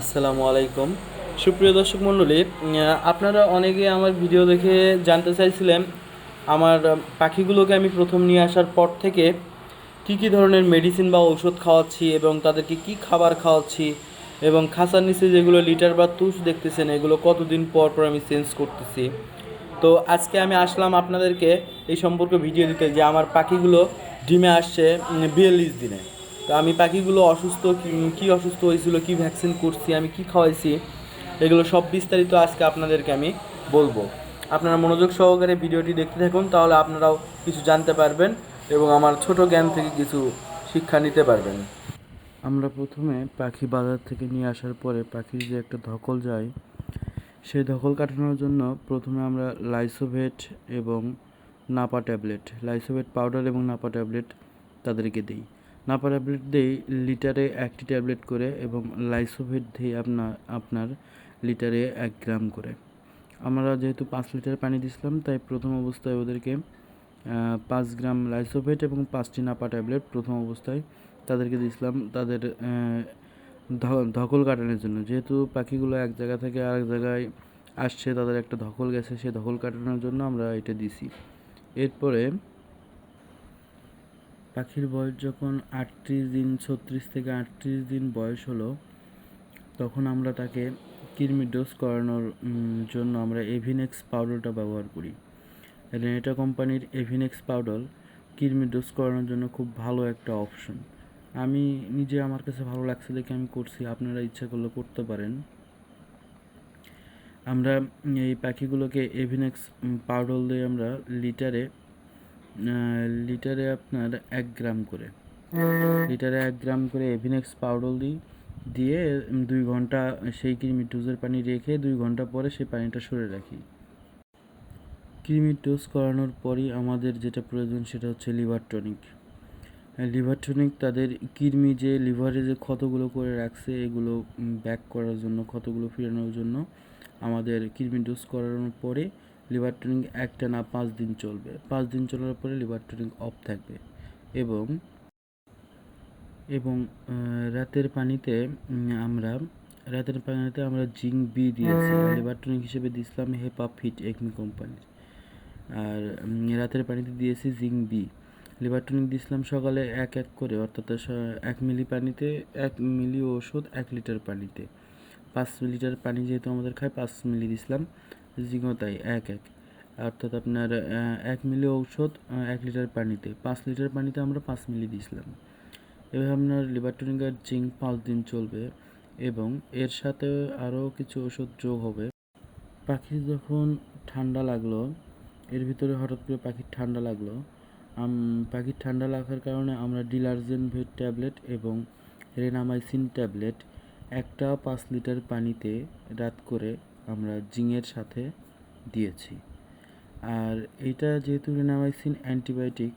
আসসালামু আলাইকুম। সুপ্রিয় দর্শক মণ্ডলী আপনারা অনেকে আমার ভিডিও দেখে জানতে চাইছিলেন, আমার পাখিগুলোকে আমি প্রথম নিয়ে আসার পর থেকে কি কি ধরনের মেডিসিন বা ঔষধ খাওয়াচ্ছি এবং তাদেরকে কি খাবার খাওয়াচ্ছি এবং খাঁচার নিচে যেগুলো লিটার বা তুষ দেখতেছেন, এগুলো কতদিন পর পর আমি চেঞ্জ করতেছি। তো আজকে আমি আসলাম আপনাদেরকে এই সম্পর্কে ভিডিও দিতে যে আমার পাখিগুলো ডিমে আসছে বিয়াল্লিশ দিনে। তো আমি পাখিগুলো অসুস্থ, কি- অসুস্থ হয়েছিল, কি ভ্যাকসিন করছি, আমি কি খাওয়াইছি, এগুলো সব বিস্তারিত আজকে আপনাদেরকে আমি বলব। আপনারা মনোযোগ সহকারে ভিডিওটি দেখতে থাকুন, তাহলে আপনারাও কিছু জানতে পারবেন এবং আমার ছোট জ্ঞান থেকে কিছু শিক্ষা নিতে পারবেন। আমরা প্রথমে পাখি বাজার থেকে নিয়ে আসার পরে পাখির যে একটা ধকল যায়, সেই ধকল কাটানোর জন্য প্রথমে আমরা লাইসোভেট এবং নাপা ট্যাবলেট, লাইসোভেট পাউডার এবং নাপা ট্যাবলেট তাদেরকে দিই। নাপা ট্যাবলেট দিই লিটারে একটি ট্যাবলেট করে এবং লাইসোভেট দিই আপনার আপনার লিটারে এক গ্রাম করে। আমরা যেহেতু পাঁচ লিটার পানি দিছিলাম তাই প্রথম অবস্থায় ওদেরকে পাঁচ গ্রাম লাইসোভেট এবং পাঁচটি নাপা ট্যাবলেট প্রথম অবস্থায় তাদেরকে দিয়েছিলাম তাদের ধকল কাটানোর জন্য। যেহেতু পাখিগুলো এক জায়গা থেকে আরেক জায়গায় আসছে, তাদের একটা ধকল গেছে সেই ধকল কাটানোর জন্য আমরা এটা দিছি এরপরে পাখির বয়স যখন আটত্রিশ দিন, ছত্রিশ থেকে আটত্রিশ দিন বয়স হলো, তখন আমরা তাকে কৃমি ডোজ করানোর জন্য আমরা এভিনেক্স পাউডারটা ব্যবহার করি। রেনেটা কোম্পানির এভিনেক্স পাউডার কৃমি ডোজ করানোর জন্য খুব ভালো একটা অপশন। আমি নিজে আমার কাছে ভালো লাগছে দেখে আমি করছি, আপনারা ইচ্ছা করলে করতে পারেন। আমরা এই পাখিগুলোকে এভিনেক্স পাউডার দিয়ে আমরা লিটারে লিটারে আপনার এক গ্রাম করে। লিটারে এক গ্রাম করে এভিনেক্স পাউডার দিই দিয়ে দুই ঘণ্টা সেই কৃমি ডোজের পানি রেখে দুই ঘণ্টা পরে সেই পানিটা সরে রাখি। কৃমি ডোজ করানোর পরই আমাদের যেটা প্রয়োজন সেটা হচ্ছে লিভার টনিক। লিভার টনিক তাদের কৃমি যে লিভারে যে ক্ষতগুলো করে রাখছে এগুলো ব্যাক করার জন্য ক্ষতগুলো ফিরানোর জন্য আমাদের কৃমি ডোজ করানোর পরে লিভার টনিক একটা না পাঁচ দিন চলবে। পাঁচ দিন চলার পরে লিভার টনিক অফ থাকবে। এবং এবং রাতের পানিতে আমরা রাতের পানিতে আমরা জিঙ্ক বি দিয়েছি। লিভার টনিক হিসেবে দিয়েছিলাম হেপা ফিট একমি কোম্পানির। আর রাতের পানিতে দিয়েছি জিঙ্ক বি। লিভার টনিক দিয়েছিলাম সকালে এক এক করে অর্থাৎ এক মিলি পানিতে এক মিলি ওষুধ এক লিটার পানিতে। পাঁচ লিটার পানি যেহেতু আমাদের খায় পাঁচ মিলি দিছিলাম। জিঙ্কও তাই এক এক। অর্থাৎ আপনার এক মিলি ঔষধ এক লিটার পানিতে। পাঁচ লিটার পানিতে আমরা পাঁচ মিলি দিয়েছিলাম। এভাবে আপনার লিভার টনিক আর জিঙ্ক পাঁচ দিন চলবে এবং এর সাথে আরও কিছু ওষুধ যোগ হবে। পাখির যখন ঠান্ডা লাগল, এর ভিতরে হঠাৎ করে পাখির ঠান্ডা লাগল পাখির ঠান্ডা লাগার কারণে আমরা ডিলার্জেন ভেট ট্যাবলেট এবং রেনামাইসিন ট্যাবলেট একটা পাঁচ লিটার পানিতে রাত করে আমরা জিংয়ের সাথে দিয়েছি। আর এইটা যেহেতু রেনামাইসিন অ্যান্টিবায়োটিক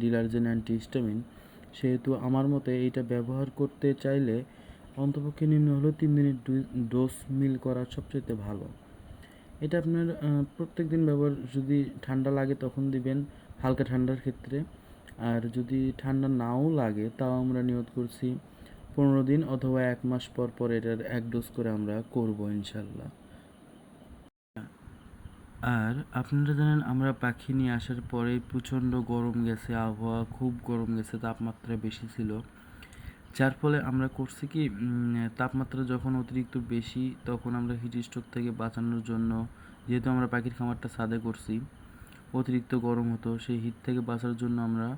ডিলার্জেন অ্যান্টিহিস্টামিন, সেহেতু আমার মতে এইটা ব্যবহার করতে চাইলে অন্তপক্ষে নিম্ন হলেও তিন দিনের ডোজ মিল করা সবচেয়ে ভালো। এটা আপনার প্রত্যেক দিন ব্যবহার, যদি ঠান্ডা লাগে তখন দিবেন হালকা ঠান্ডার ক্ষেত্রে। আর যদি ঠান্ডা নাও লাগে তাও আমরা নিয়ত করছি পনেরো দিন অথবা এক মাস পর পর এটার এক ডোজ করে আমরা করব ইনশাল্লাহ। আর আপনারা জানেন, আমরা পাখি নিয়ে আসার পরে প্রচণ্ড গরম গেছে, আবহাওয়া খুব গরম গেছে, তাপমাত্রা বেশি ছিল। যার ফলে আমরা করছি কি তাপমাত্রা যখন অতিরিক্ত বেশি, তখন আমরা হিট স্ট্রোক থেকে বাঁচানোর জন্য, যেহেতু আমরা পাখির খামারটা ছাদে করছি, অতিরিক্ত গরম হতো, সেই হিট থেকে বাঁচার জন্য আমরা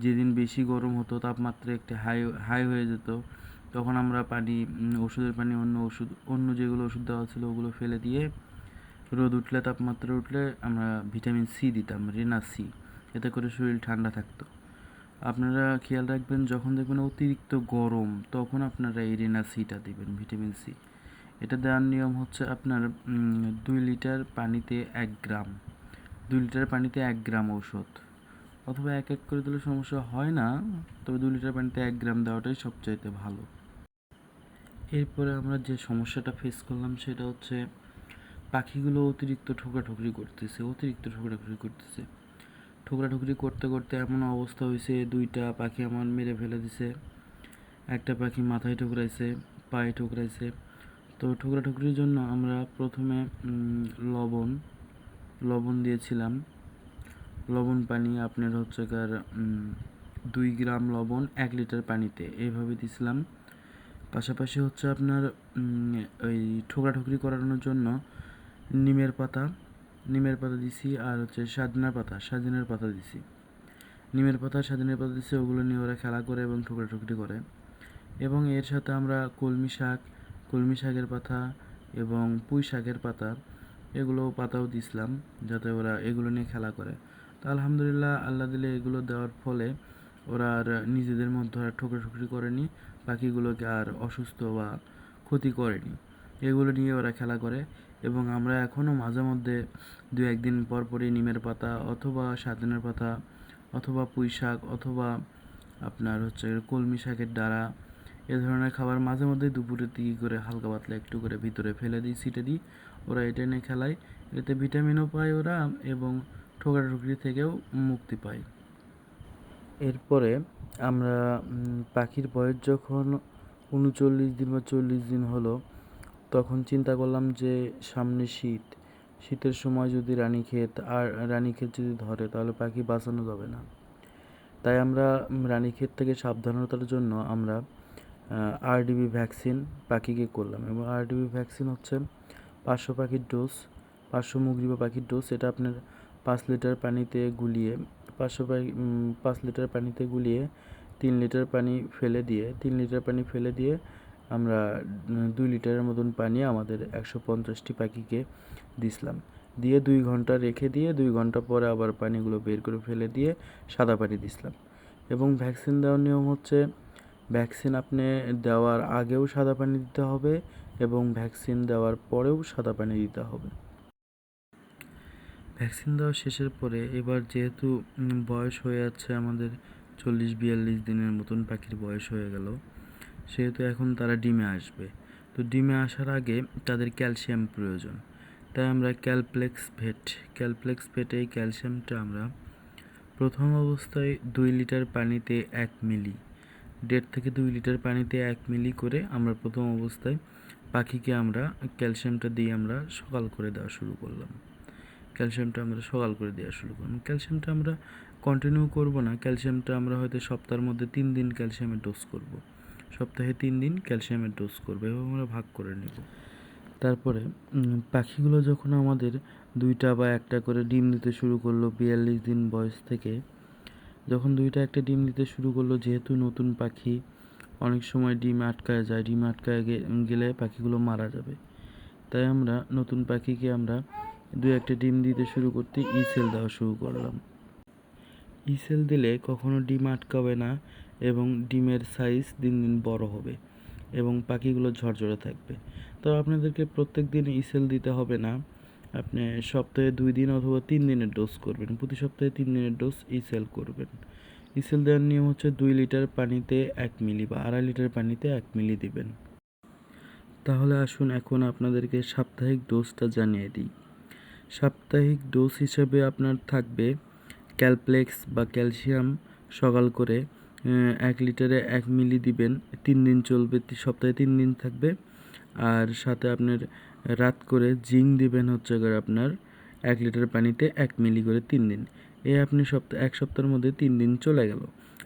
যেদিন বেশি গরম হতো, তাপমাত্রা একটি হাই হাই হয়ে যেত, তখন আমরা পানি ওষুধের পানি, অন্য ওষুধ, অন্য যেগুলো ওষুধ দেওয়া ছিল, ওগুলো ফেলে দিয়ে রোদ উঠলে, তাপমাত্রা উঠলে আমরা ভিটামিন সি দিতাম, রেনা সি, এতে করে শরীর ঠান্ডা থাকতো। আপনারা খেয়াল রাখবেন, যখন দেখবেন অতিরিক্ত গরম, তখন আপনারা এই রেনা সিটা দিবেন, ভিটামিন সি। এটা দেওয়ার নিয়ম হচ্ছে আপনার দুই লিটার পানিতে এক গ্রাম, দুই লিটার পানিতে এক গ্রাম ঔষধ। অথবা এক এক করে দিলে সমস্যা হয় না, তবে দুই লিটার পানিতে এক গ্রাম দেওয়াটাই সবচাইতে ভালো। এরপরে আমরা যে সমস্যাটা ফেস করলাম, সেটা হচ্ছে পাখিগুলো অতিরিক্ত ঠোকরাঠুকরি করতেছে, অতিরিক্ত ঠোকরাঠুকরি করতেছে। ঠোকরাঠুকরি করতে করতে এমন অবস্থা হয়েছে দুইটা পাখি আমার মেরে ফেলে দিছে, একটা পাখি মাথায় ঠুকরাইছে, পায়ে ঠুকরাইছে। তো ঠুকরা ঠুকরির জন্য আমরা প্রথমে লবণ লবণ দিয়েছিলাম। লবণ পানি আপনার হচ্ছে কার দুই গ্রাম লবণ এক লিটার পানিতে এইভাবে দিছিলাম। পাশাপাশি হচ্ছে আপনার ওই ঠোকরা ঠুকরি করানোর জন্য নিমের পাতা নিমের পাতা দিছি আর হচ্ছে সাজনার পাতা সাজনের পাতা দিছি। নিমের পাতা সাজনের পাতা দিছি, ওগুলো নিয়ে ওরা খেলা করে এবং ঠুকরা ঠুকরি করে। এবং এর সাথে আমরা কলমি শাক, কলমি শাকের পাতা এবং পুঁই শাকের পাতা এগুলো পাতাও দিছিলাম যাতে ওরা এগুলো নিয়ে খেলা করে। তো আলহামদুলিল্লাহ আল্লাহ দিলে এগুলো দেওয়ার ফলে ওরা আর নিজেদের মধ্যে আর ঠোকরাঠুকরি করেনি পাখিগুলোকে আর অসুস্থ বা ক্ষতি করেনি। এগুলো নিয়ে ওরা খেলা করে। এবং আমরা এখনও মাঝে মধ্যে দু একদিন পর পরই নিমের পাতা অথবা সাজনের পাতা অথবা পুঁই শাক অথবা আপনার হচ্ছে কলমি শাকের ডাঁড়া এ ধরনের খাবার মাঝে মধ্যে দুপুরের দিকে করে হালকা পাতলা একটু করে ভিতরে ফেলে দিই, ছিটে দিই। ওরা এটা নিয়ে খেলায়। এতে ভিটামিনও পায় ওরা এবং ঠোকরাঠুকরি থেকেও মুক্তি পায়। এরপরে আমরা পাখির বয়স যখন উনচল্লিশ দিন বা চল্লিশ দিন হলো তখন চিন্তা করলাম যে সামনে শীত। শীতের সময় যদি রানীক্ষেত আর রানীক্ষেত যদি ধরে, তাহলে পাখি বাঁচানো যাবে না। তাই আমরা রানীক্ষেত থেকে সাবধানতার জন্য আমরা আরডিবি ভ্যাকসিন পাখিকে করলাম এবং আরডিবি ভ্যাকসিন হচ্ছে পাঁচশো পাখির ডোজ পাঁচশো মুগরি বা পাখির ডোজ এটা আপনার পাঁচ লিটার পানিতে গুলিয়ে পাঁচশো পাখি পাঁচ লিটার পানিতে গুলিয়ে তিন লিটার পানি ফেলে দিয়ে, তিন লিটার পানি ফেলে দিয়ে আমরা দুই লিটারের মতন পানি আমাদের একশো পঞ্চাশটি পাখিকে দিছিলাম। দিয়ে দুই ঘণ্টা রেখে দিয়ে দুই ঘণ্টা পরে আবার পানিগুলো বের করে ফেলে দিয়ে সাদা পানি দিছিলাম। এবং ভ্যাকসিন দেওয়ার নিয়ম হচ্ছে, ভ্যাকসিন আপনি দেওয়ার আগেও সাদা পানি দিতে হবে এবং ভ্যাকসিন দেওয়ার পরেও সাদা পানি দিতে হবে। ভ্যাকসিন দেওয়া শেষের পরে এবার যেহেতু বয়স হয়ে যাচ্ছে আমাদের চল্লিশ বিয়াল্লিশ দিনের মতন পাখির বয়স হয়ে গেল সেহেতু এখন তারা ডিমে আসবে। তো ডিমে আসার আগে তাদের ক্যালসিয়াম প্রয়োজন। তাই আমরা ক্যালপ্লেক্স ভেট ক্যালপ্লেক্স ভেটে এই ক্যালসিয়ামটা আমরা প্রথম অবস্থায় দুই লিটার পানিতে এক মিলি, দেড় থেকে দুই লিটার পানিতে এক মিলি করে আমরা প্রথম অবস্থায় পাখিকে আমরা ক্যালসিয়ামটা দিয়ে আমরা সকাল করে দেওয়া শুরু করলাম। ক্যালসিয়ামটা আমরা সকাল করে দেওয়া শুরু করলাম। ক্যালসিয়ামটা আমরা কন্টিনিউ করব না। ক্যালসিয়ামটা আমরা হয়তো সপ্তাহের মধ্যে তিন দিন ক্যালসিয়ামের ডোজ করব। সপ্তাহে তিন দিন ক্যালসিয়ামের ডোজ করব এবং আমরা ভাগ করে নেব। তারপরে পাখিগুলো যখন আমাদের দুইটা বা একটা করে ডিম দিতে শুরু করল বিয়াল্লিশ দিন বয়স থেকে, যখন দুইটা একটা ডিম দিতে শুরু করল, যেহেতু নতুন পাখি অনেক সময় ডিম আটকায় যায়, ডিম আটকায় গেলে পাখিগুলো মারা যাবে। তাই আমরা নতুন পাখিকে আমরা দু একটা ডিম দিতে শুরু করতে ইসেল দেওয়া শুরু করলাম। ইসেল দিলে কখনো ডিম আটকাবে না এবং ডিমের সাইজ দিন দিন বড় হবে এবং পাখিগুলো ঝরঝরে থাকবে। তো আপনাদেরকে প্রত্যেক দিন ইসেল দিতে হবে না। আপনি সপ্তাহে দুই দিন অথবা তিন দিনের ডোজ করবেন। প্রতি সপ্তাহে তিন দিনের ডোজ ইসেল করবেন। ইসেল দেওয়ার নিয়ম হচ্ছে দুই লিটার পানিতে এক মিলি বা আড়াই লিটার পানিতে এক মিলি দিবেন। তাহলে আসুন এখন আপনাদেরকে সাপ্তাহিক ডোজটা জানিয়ে দিই। সাপ্তাহিক ডোজ হিসেবে আপনার থাকবে ক্যালপ্লেক্স বা ক্যালসিয়াম সকাল করে এক লিটারে এক মিলি দিবেন। তিন দিন চলবে সপ্তাহে তিন দিন থাকবে। আর সাথে আপনার রাত করে জিঙ্ক দিবেন হচ্ছে করে আপনার এক লিটার পানিতে এক মিলি করে তিন দিন। এ আপনি সপ্তাহ এক সপ্তাহের মধ্যে তিন দিন চলে গেল।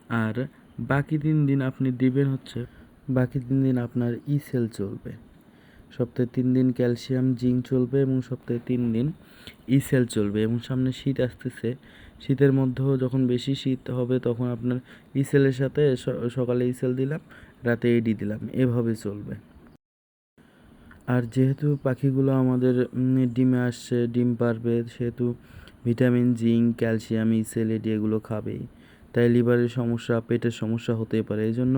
আর বাকি তিন দিন আপনি দিবেন হচ্ছে, বাকি তিন দিন আপনার ই সেল চলবে। সপ্তাহে তিন দিন ক্যালসিয়াম, জিঙ্ক চলবে এবং সপ্তাহে তিন দিন ই সেল চলবে এবং সামনে শীত আসতেছে। শীতের মধ্যেও যখন বেশি শীত হবে তখন আপনার ইসেলের সাথে সকালে ইসেল দিলাম, রাতে এডি দিলাম, এভাবে চলবে। আর যেহেতু পাখিগুলো আমাদের ডিমে আসছে, ডিম পারবে, সেহেতু ভিটামিন, জিঙ্ক, ক্যালসিয়াম, ইসেল এডি এগুলো খাবেই। তাই লিভারের সমস্যা, পেটের সমস্যা হতেই পারে। এই জন্য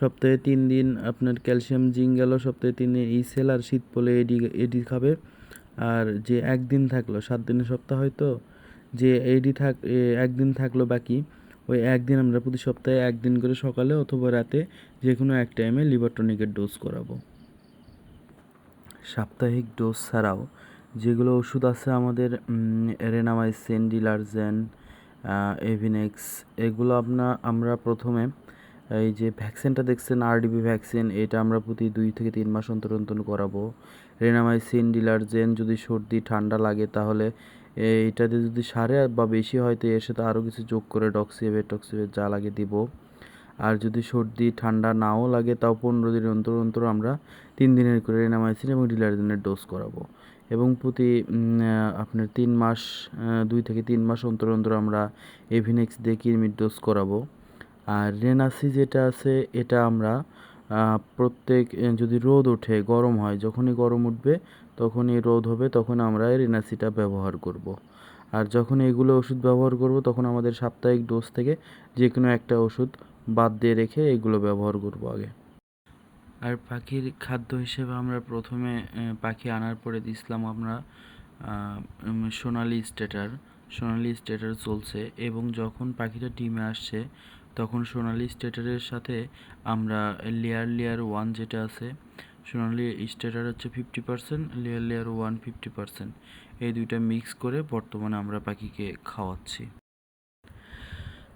সপ্তাহে তিন দিন আপনার ক্যালসিয়াম, জিঙ্ক গেল, সপ্তাহে তিন দিন ই সেল আর শীত পড়লে এডি এডি খাবে। আর যে একদিন থাকল, সাত দিনের সপ্তাহ হয়তো যে এডি থাক একদিন থাকল বাকি, ওই একদিন আমরা প্রতি সপ্তাহে একদিন করে সকালে অথবা রাতে যে কোনো এক টাইমে লিভার টনিকের ডোজ করাবো। সাপ্তাহিক ডোজ ছাড়াও যেগুলো ওষুধ আছে আমাদের রেনামাইসিন ডিলারজেন এভিনেক্স, এগুলো আপনা, আমরা প্রথমে এই যে ভ্যাকসিনটা দেখছেন আরডিবি ভ্যাকসিন, এটা আমরা প্রতি দুই থেকে তিন মাস অন্তর অন্তর করাবো। রেনামাইসিন ডিলারজেন যদি সর্দি, ঠান্ডা লাগে তাহলে এইটাতে যদি সারে বা বেশি হয় তো এর সাথে আরও কিছু যোগ করে ডক্সিভেট টক্সিভেট যা লাগে দিব। আর যদি সর্দি, ঠান্ডা নাও লাগে, তাও পনেরো দিন অন্তর অন্তর আমরা তিন দিনের করে রেনামাইসিন এবং ডিলারজেনের ডোজ করাবো। এবং প্রতি আপনার তিন মাস দুই থেকে তিন মাস অন্তর অন্তর আমরা এভিনেক্স দিয়ে কিরমির ডোজ করাবো। আর রেনাসি যেটা আছে, এটা আমরা প্রত্যেক যদি রোদ ওঠে, গরম হয়, যখনই গরম উঠবে, তখনই রোদ হবে, তখন আমরা রেনাসিটা ব্যবহার করব। আর যখন এগুলো ওষুধ ব্যবহার করব, তখন আমাদের সাপ্তাহিক ডোজ থেকে যে কোনো একটা ওষুধ বাদ দিয়ে রেখে এগুলো ব্যবহার করব আগে আর পাখির খাদ্য হিসেবে আমরা প্রথমে পাখি আনার পরে দিছিলাম আমরা সোনালি স্টেটার সোনালি স্টেটার চলছে এবং যখন পাখিটা ডিমে আসছে তখন সোনালি স্টেটারের সাথে আমরা লেয়ার লেয়ার ওয়ান যেটা আছে, সোনালি স্টেটার হচ্ছে fifty percent layer layer one fifty percent এই দুইটা মিক্স করে বর্তমানে আমরা পাখিকে খাওয়াচ্ছি।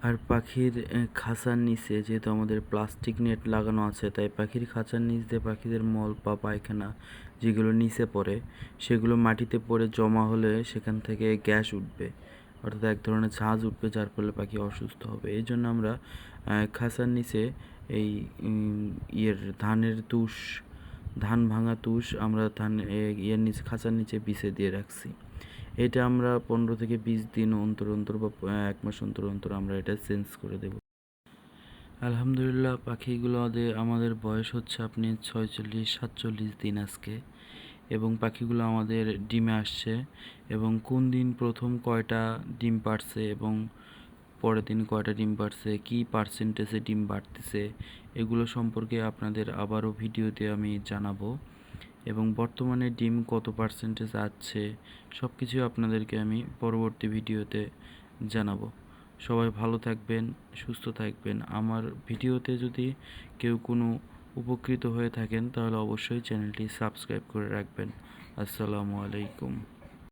আর পাখির খাঁচার নিচে যেহেতু আমাদের প্লাস্টিক নেট লাগানো আছে, তাই পাখির খাঁচার নিচ দিয়ে পাখিদের মল বা পায়খানা যেগুলো নিচে পড়ে, সেগুলো মাটিতে পড়ে জমা হলে সেখান থেকে গ্যাস উঠবে। অর্থাৎ এক ধরনের ঝাঁজ উঠবে যার ফলে পাখি অসুস্থ হবে। এই জন্য আমরা খাসার নিচে এই ইয়ের ধানের তুষ, ধান ভাঙা তুষ আমরা ধান ইয়ের নিচে খাঁচার নিচে বিছে দিয়ে রাখছি। এটা আমরা পনেরো থেকে বিশ দিন অন্তর অন্তর বা এক মাস অন্তর অন্তর আমরা এটা চেঞ্জ করে দেব। আলহামদুলিল্লাহ, পাখিগুলো আমাদের বয়স হচ্ছে আপনি ছয়চল্লিশ সাতচল্লিশ দিন আজকে। এবং পাখিগুলো আমাদের ডিমে আসছে এবং কোন দিন প্রথম কয়টা ডিম পারছে এবং পরের দিন কয়টা ডিম পারছে কী পার্সেন্টেজে ডিম বাড়তেছে, এগুলো সম্পর্কে আপনাদের আবারও ভিডিওতে আমি জানাব। এবং বর্তমানে ডিম কত পার্সেন্টেজ আছে সব কিছু আপনাদেরকে আমি পরবর্তী ভিডিওতে জানাব। সবাই ভালো থাকবেন, সুস্থ থাকবেন। আমার ভিডিওতে যদি কেউ কোনো উপকৃত হয়ে থাকেন তাহলে অবশ্যই চ্যানেলটি সাবস্ক্রাইব করে রাখবেন। আসসালামু আলাইকুম।